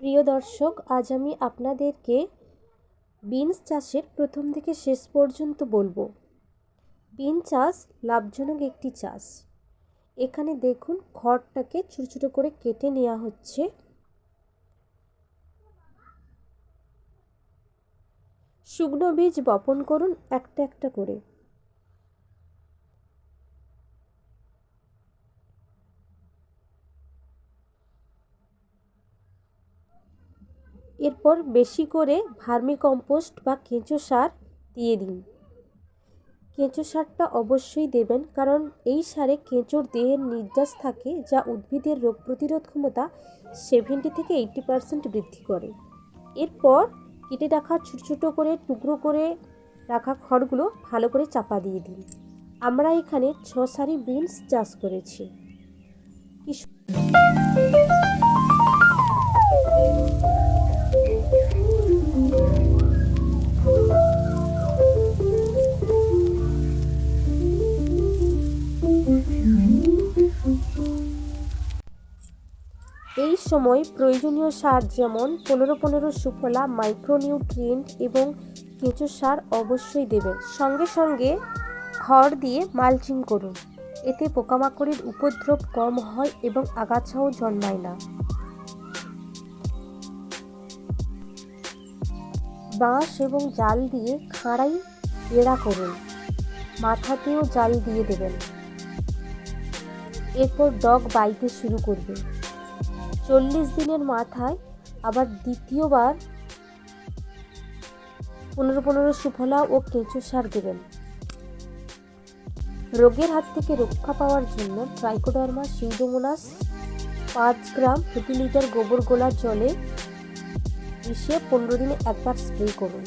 প্রিয় দর্শক, আজ আমি আপনাদেরকে বিনস চাষের প্রথম থেকে শেষ পর্যন্ত বলব। বিন চাষ লাভজনক একটি চাষ। এখানে দেখুন, খড়টাকে ছোটো ছোটো করে কেটে নেওয়া হচ্ছে। শুকনো বীজ বপন করুন একটা একটা করে। এরপর বেশি করে ভার্মি কম্পোস্ট বা কেঁচো সার দিয়ে দিন। কেঁচো সারটা অবশ্যই দেবেন কারণ এই সারে কেঁচোর দেহের নির্যাস থাকে যা উদ্ভিদের রোগ প্রতিরোধ ক্ষমতা সেভেন্টি থেকে এইটি পারসেন্ট বৃদ্ধি করে। এরপর কেটে রাখা ছোটো ছোটো করে টুকরো করে রাখা খড়গুলো ভালো করে চাপা দিয়ে দিন। আমরা এখানে ছ সারি বিনস চাষ করেছি। কি সময় প্রয়োজনীয় সার যেমন পনেরো পনেরো সুফলা মাইক্রোনিউট্রিয়েন্ট এবং কেঁচো সার অবশ্যই দেবেন। সঙ্গে সঙ্গে খড় দিয়ে মালচিং করুন। এতে পোকামাকড়ের উপদ্রব কম হয় এবং আগাছাও জন্মায় না। বাঁশ এবং জাল দিয়ে খাড়াই বেড়া করুন। মাথাতেও জাল দিয়ে দেবেন। এরপর ডগ বাইতে শুরু করবে। চল্লিশ দিনের মাথায় আবার দ্বিতীয়বার পনেরো পনেরো সুফলা ও কেঁচো সার দেবেন। রোগের হাত থেকে রক্ষা পাওয়ার জন্য ট্রাইকোডার্মা সিউডোমোনাস পাঁচ গ্রাম প্রতি লিটার গোবর গোলার জলে মিশিয়ে পনেরো দিনে একবার স্প্রে করুন।